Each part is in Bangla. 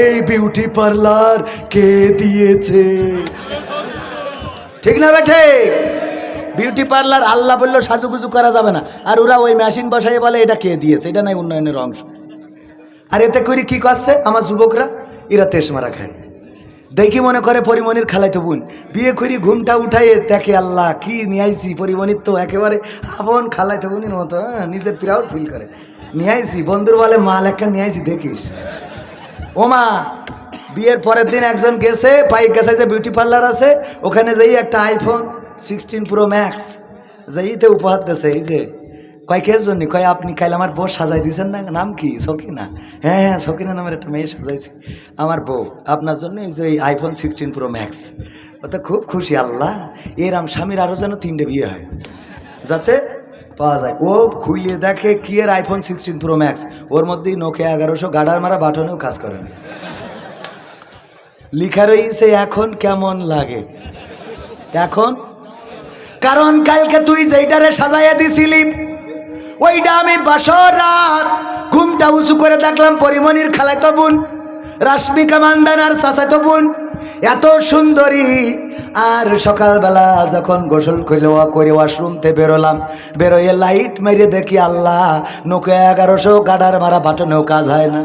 এই বিউটি পার্লার কে দিয়েছে? ঠিক না বেঠে বিউটি পার্লার আল্লাহ বলল সাজুগুজু করা যাবে না। আর ওরা ওই মেশিন বসাই বলে এটা কে দিয়েছে? এটা নাই উন্নয়নের অংশ। আর এতে করে কি করছে? আমার যুবকরা এরা তেস মারা খায়। দেখি মনে করে পরিমণির খালাইতো বোন। বিয়ে করি ঘুমটা উঠাইয়ে দেখে আল্লাহ কি নিয়ে আইছি পরিমণির তো একেবারে আপন খালাইতো বোনের মতো হ্যাঁ, নিজের প্রাউড ফিল করে। নিয়ে আইছি বন্ধুর বলে মাল একটা নিয়ে আইছি দেখিস। ও মা বিয়ের পরের দিন একজন গেছে পাইক গেছে যে বিউটি পার্লার আছে, ওখানে যাই একটা আইফোন সিক্সটিন প্রো ম্যাক্স যাইতে উপহার দিয়েছে, এই যে, কয় কে জন্য? কয়, আপনি কাল আমার বউ সাজাই দিয়েছেন না? নাম কি? সকিনা? হ্যাঁ হ্যাঁ সকিনা নামের একটা মেয়ে সাজাইছি, আমার বউ, আপনার জন্য এই যে এই আইফোন সিক্সটিন প্রো ম্যাক্স ও তো খুব খুশি, আল্লাহ এরম স্বামীর আরও যেন তিনটে বিয়ে হয়, যাতে পাওয়া যায়। ও খুইলে দেখে কি এর আইফোন সিক্সটিন প্রো ম্যাক্স ওর মধ্যেই নোকে এগারোশো গাডার মারা বাটনেও কাজ করে না। লিখা রয়েছে এখন কেমন লাগে? এখন? কারণ কালকে তুই যেইটারে সাজাইয়া দিছিলি, ওইটা আমি বাসর রাত ঘুমটা উঁচু করে দেখলাম পরিমণির খালাইতো বোন, রাশ্মিকা মান্দানার চাচাতো বোন এত সুন্দরী। আর সকালবেলা যখন গোসল করে ওয়াশরুমতে বেরোলাম, বেরোয়ে লাইট মেরে দেখি আল্লাহ নৌকা এগারোশো গাডার মারা বাটনেও কাজ হয় না।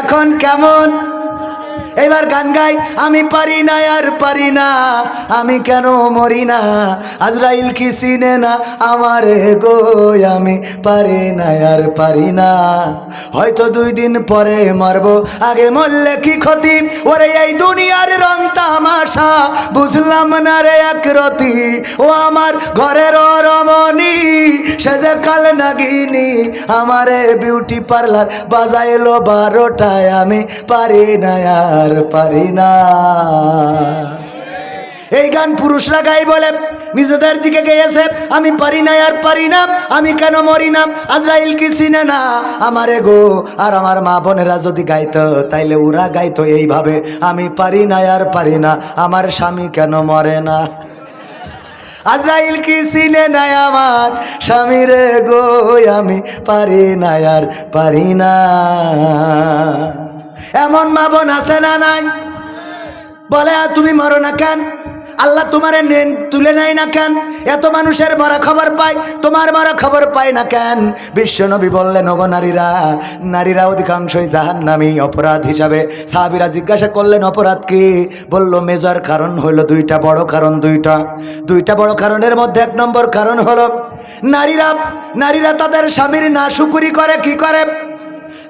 এখন কেমন? এবার গান গাই, আমি পারি না, আর পারি না, আমি কেন মরি না? আজরাইল কি চিনে না আমার গো, আমি পারি না, আর পারি না। হয়তো দুই দিন পরে মারবো, আগে মরলে কি ক্ষতি? ওরে এই দুনিয়ার রং তামাশা, বুঝলাম না রে এক রতি। ও আমার ঘরের রমণী সে যে কাল নাগিনি, আমারে বিউটি পার্লার বাজাইলো বারোটায়, আমি পারি না, আর পারি না। এই গান পুরুষরা গাই বলে, নিজেদের দিকে গেয়েছে, আমি পারি না আর পারি না, আমি কেন মরি না? আজরাইল কি চিনে না আমারে গো? আর আমার মা বোনেরা যদি গাইতো, তাইলে ওরা গাইতো এইভাবে, আমি পারি না আর পারি না, আমার স্বামী কেন মরে না? আজরাইল কি চিনে নাই আমার স্বামীরে গো? আমি পারি না আর পারি না। বোন আছে না নাই? বলে, "আর তুমি মরো না কেন? আল্লাহ তোমারে তুলে নেয় না কেন? এত মানুষের মরা খবর পায় তোমার মরা খবর পায় না কেন? বিশ্ব বিশ্বনবী বললেন, ওগো নারীরা নারীরা অধিকাংশই জাহান নামি অপরাধ হিসাবে। সাহাবিরা জিজ্ঞাসা করলেন, অপরাধ কি? বলল, মেজর কারণ হলো দুইটা, বড় কারণ দুইটা। দুইটা বড় কারণের মধ্যে এক নম্বর কারণ হলো, নারীরা নারীরা তাদের স্বামীর না শুকুরি করে, কি করে?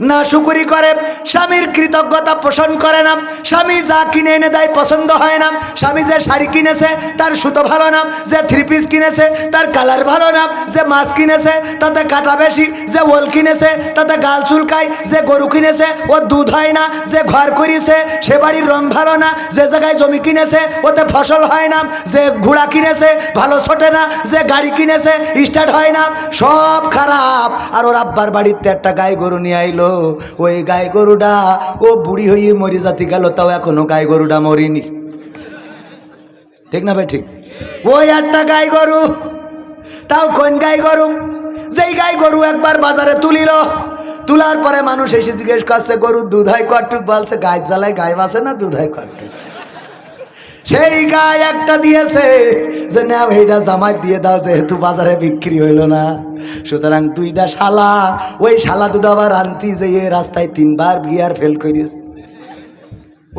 না শুকুরি করে, স্বামীর কৃতজ্ঞতা পোষণ করে না, স্বামী যা কিনে এনে দেয় পছন্দ হয় না, স্বামী যে শাড়ি কিনেছে তার সুতো ভালো না, যে থ্রি পিস কিনেছে তার কালার ভালো না, যে মাছ কিনেছে তাতে কাটা বেশি, যে ওল কিনেছে তাতে গাল চুলকায়, যে গরু কিনেছে ও দুধ হয় না, যে ঘর করিছে সে বাড়ির রং ভালো না, যে জায়গায় জমি কিনেছে ওতে ফসল হয় না, যে ঘোড়া কিনেছে ভালো ছোটে না, যে গাড়ি কিনেছে স্টার্ট হয় না, সব খারাপ। আর ওর আব্বার বাড়িতে একটা গাই গরু নিয়ে আইলো। ওই গাই গরুটা, ও বুড়ি হয়ে মরি জাতি গেল, তাও এখনও গাই গরুটা মরিনি। ঠিক না ভাই, ঠিক? ওই একটা গাই গরু, তাও কোন গাই গরু? যেই গাই গরু একবার বাজারে তুলিল, তুলার পরে মানুষ এসে জিজ্ঞেস করছে, গরু দুধ হয় কটুক বলছে গাছ জ্বালায় গায়ে বাসে না, দুধ হয় কটুক সেই গায়ে একটা দিয়েছে, যে না এইটা জামাই দিয়ে দাও, যেহেতু বাজারে বিক্রি হইল না। সুতরাং দুইটা শালা, ওই শালা দুটো আবার আনতি যেয়ে রাস্তায় তিনবার গিয়ার ফেল করিস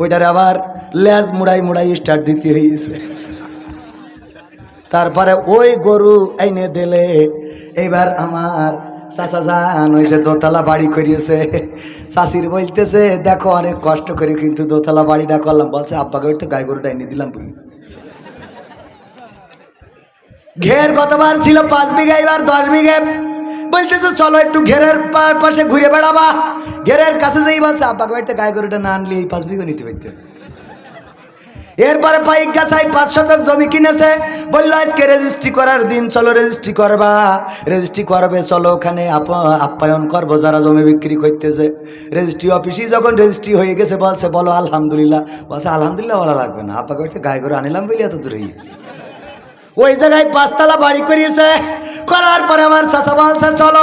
ওইটার আবার লেজ মুড়াই মুড়াই স্টার্ট দিতে হয়েছে তারপরে ওই গরু এনে দিলে, এবার আমার চাচা যান ওই যে দোতলা বাড়ি করিয়েছে। চাষির বলতেছে, দেখো, অনেক কষ্ট করে কিন্তু দোতলা বাড়িটা করলাম। বলছে, আব্বাকে তো গাই গরুটা এনে দিলাম বলি। ঘের কতবার ছিল? পাঁচ বিঘা, এবার দশ বিঘে। বলতেছে, চলো একটু ঘেরের পাশে ঘুরে বেড়াবা। ঘেরের কাছে যেই বলছে আব্বাকে বাড়িতে গাই গরুটা না আনলে এই পাঁচ বিঘা নিতে পারতে। এরপরে পাইক গাছাই পাঁচ শতক জমি কিনেছে। বলল, আজকে রেজিস্ট্রি করার দিন, চলো রেজিস্ট্রি করবা। রেজিস্ট্রি করবে, চলো ওখানে আপ- আপ্যায়ন করব, যারা জমি বিক্রি করতেছে। রেজিস্ট্রি অফিসেই যখন রেজিস্ট্রি হয়ে গেছে, বলছে, বলো, আলহামদুলিল্লাহ। বলছে, আলহামদুলিল্লাহ, বলা লাগবে না। আপাকে গায়ে করে আনিলাম বলে এত দূরে গেছে। ওই জায়গায় পাঁচতলা বাড়ি করিয়েছে। করার পরে আমার চাষা বলছে, চলো,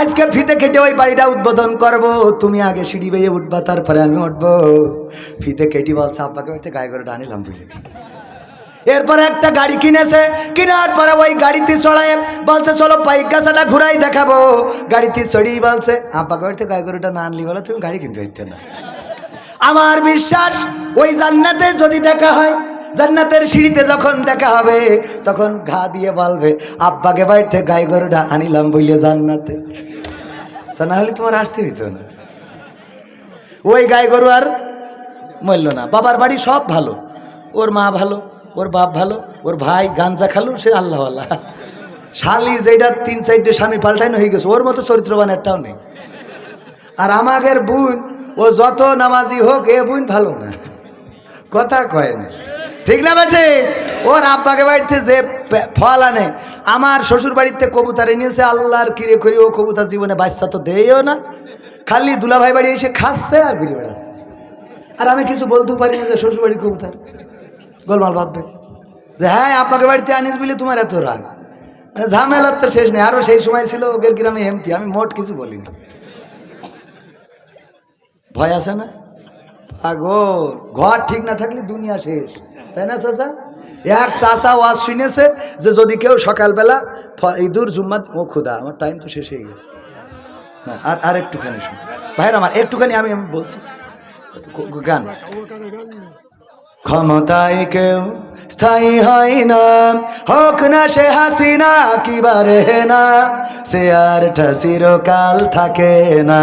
আজকে ফিতে কেটে ওই বাড়িটা উদ্বোধন করব। তুমি আগে সিঁড়ি বেয়ে উঠবা, তারপরে আমি উঠবো। ফিতে কেটে বলছে, আব্বাকে বাড়িতে গায়ে করে ডানিলাম বুঝলি। এরপরে একটা গাড়ি কিনেছে। কেনার পরে ওই গাড়িতে চড়ায়, বলছে, চলো পাইক গাছাটা ঘুরাই দেখাবো। গাড়িতে চড়িয়ে বলছে, আব্বাকে বাড়িতে গায়ে গরুটা না আনলি বলে তুমি গাড়ি কিনতে হইতে না। আমার বিশ্বাস, ওই জান্নাতে যদি দেখা হয় জান্নাতের সিঁড়িতে যখন দেখা হবে, তখন ঘা দিয়ে বলবে, আব্বাকে বাড়িতে গাই গরুটা আনিলাম বইলে জান্নাতে। তা না হলে তোমার আসতে হইতো না। ওই গাই গরু আর মরল না। বাবার বাড়ি সব ভালো। ওর মা ভালো, ওর বাপ ভালো, ওর ভাই গাঞ্জা খালো, সে আল্লাহ আল্লাহ। শালি যেটা তিন সাইডে স্বামী পাল্টানো হয়ে গেছে, ওর মতো চরিত্রবান একটাও নেই। আর আমাদের বোন, ও যত নামাজি হোক, এ বোন ভালো না। কথা কয় না। ঠিক না বেটে ওর আব্বাকে বাড়িতে যে ফল আনে, আমার শ্বশুর বাড়িতে কবুতর এনেছে, আল্লাহর কিরে করি ও কবুতর জীবনে বাচ্চা তো দেয়ও না। খালি দুলাভাই বাড়ি এসে খাচ্ছে আর ঘুরে বেড়াচ্ছে। আর আমি কিছু বলতেও পারি না যে শ্বশুর বাড়ি কবুতর। গোলমাল ভাববে যে হ্যাঁ আব্বাকে বাড়িতে আনিস বলে তোমার এত রাগ। মানে ঝামেলার তো শেষ নেই। আরও সেই সময় ছিল ওদের গ্রামে এমপি। আমি মোট কিছু বলিনি। ভয় আছে না? পাগল। ঘর ঠিক না থাকলে দুনিয়া শেষ। তাই না, চাচা? এক চাচা ওয়াজ শুনেছে যে যদি কেউ সকালবেলা ইঁদুর জুম্মাত, ও খুদা আমার টাইম তো শেষ হয়ে গেছে। না আর আর একটুখানি শুন ভাইয়ের আমার, একটুখানি আমি বলছি। গান। ক্ষমতায় কেউ স্থায়ী হয় না। হোক না সে হাসিনা, কি বারে না। সে আর চিরকাল থাকে না।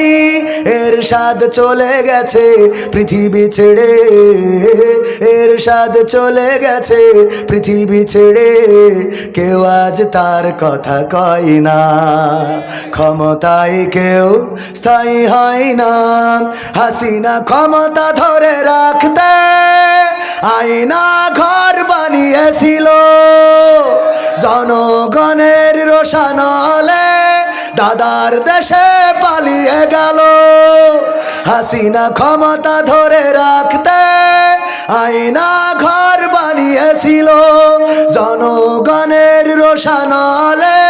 রাখেনি এর স্বাদ চলে গেছে পৃথিবী ছেড়ে। এর স্বাদ চলে গেছে পৃথিবী ছেড়ে। কেউ আজ তার কথা কয় না, ক্ষমতায় কেউ স্থায়ী হয় না। হাসিনা ক্ষমতা ধরে রাখতে, আয়না ঘর বানিয়েছিল। জনগণের রোশানলে দাদার দেশে পালিয়ে হাসিনা ক্ষমতা ধরে রাখতে আয়না ঘর বানিয়েছিল। জনগণের রোশানলে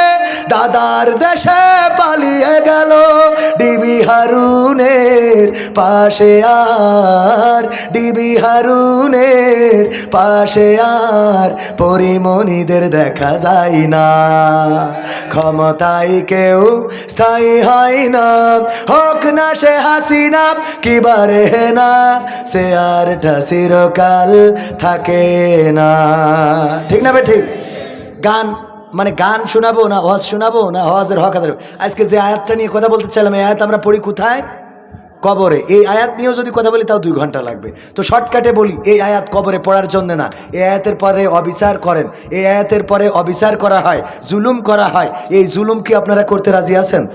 দাদার দেশে পালিয়ে গেল। ডিবি হারুনের পাশে আর ডিবি হারুনের পাশে আর পরিমণিদের দেখা যায় না। ক্ষমতায় কেউ স্থায়ী হয় না। হোক না সে হাসিনা, কি বারে না। সে আর চিরকাল থাকে না। ঠিক না বে ঠিক? গান মানে গান শোনাবো না হজ শোনাবো না? হজের হক আজকে যে আয়াতটা নিয়ে কথা বলতে চাইলাম, এই আয়াত আমরা পড়ি কোথায়? কবরে। এই আয়াত নিয়েও যদি কথা বলি, তাও দুই ঘণ্টা লাগবে। তো শর্টকাটে বলি, এই আয়াত কবরে পড়ার জন্য না। এই আয়াতের পরে অবিচার করেন। এই আয়াতের পরে অবিচার করা হয়, জুলুম করা হয়। এই জুলুম কি আপনারা করতে রাজি আছেন?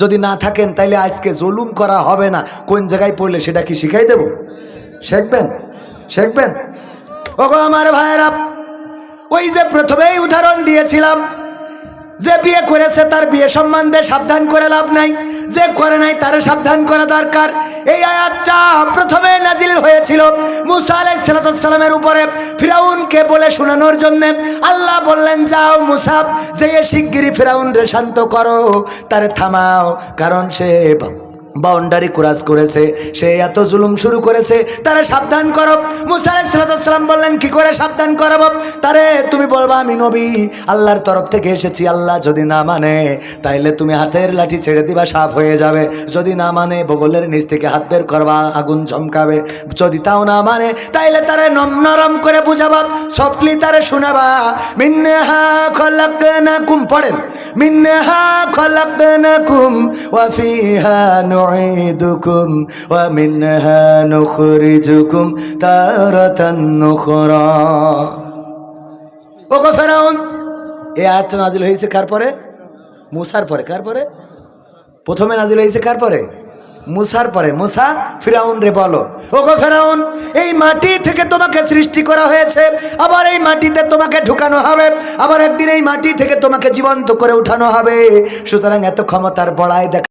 যদি না থাকেন, তাইলে আজকে জুলুম করা হবে না। কোন জায়গায় পড়লে সেটা কি শিখাই দেব? শিখবেন? শেখবেন? ওগো আমার ভাইয়েরা, ওই যে প্রথমেই উদাহরণ দিয়েছিলাম যে বিয়ে করেছে তার বিয়ে সম্বন্ধে সাবধান করে লাভ নাই। যে করে নাই তার সাবধান করা দরকার। এই আয়াতটা প্রথমে নাজিল হয়েছিল মুসা আলাইসালামের উপরে ফিরাউনকে বলে শোনানোর জন্যে। আল্লাহ বললেন, যাও মুসাফ যে শিগগিরি ফিরাউন রে শান্ত করো, তারে থামাও, কারণ সে বাউন্ডারি ক্রাস করেছে, সে এত জুলুম শুরু করেছে, তারা সাবধান করব মুসা আলাইসালাম বললেন, কি করে সাবধান করাবো? তারে, তুমি বলবা, আমি নবী, আল্লাহর তরফ থেকে এসেছি, আল্লাহ যদি না মানে তাইলে তুমি হাতের লাঠি ছেড়ে দিবা সাপ হয়ে যাবে। যদি না মানে বগলের নিচ থেকে হাত বের করবা, আগুন চমকাবে। যদি তাও না মানে তাইলে তারে নম নরম করে বুঝাবা সফটলি তারে শোনাবা। মিন্নাহা খলাকনাকুম, পড়েন। মিন্নাহা খলাকনাকুম ওয়া خلقناكم وفيها نعيدكم ومنها نخرجكم تارة أخرى. ওগো ফেরাউন, এই আয়াতটা নাজিল হয়েছে কার পরে? মুসার পরে, কার পরে? প্রথমে নাজিল হয়েছে কার পরে? মুসার পরে, মুসা ফিরাউন রে বলো, ওগো ফেরাউন, এই মাটি থেকে তোমাকে সৃষ্টি করা হয়েছে, আবার এই মাটিতে তোমাকে ঢুকানো হবে, আবার একদিন এই মাটি থেকে তোমাকে জীবন্ত করে উঠানো হবে। সুতরাং এত ক্ষমতার বড়াই দেখা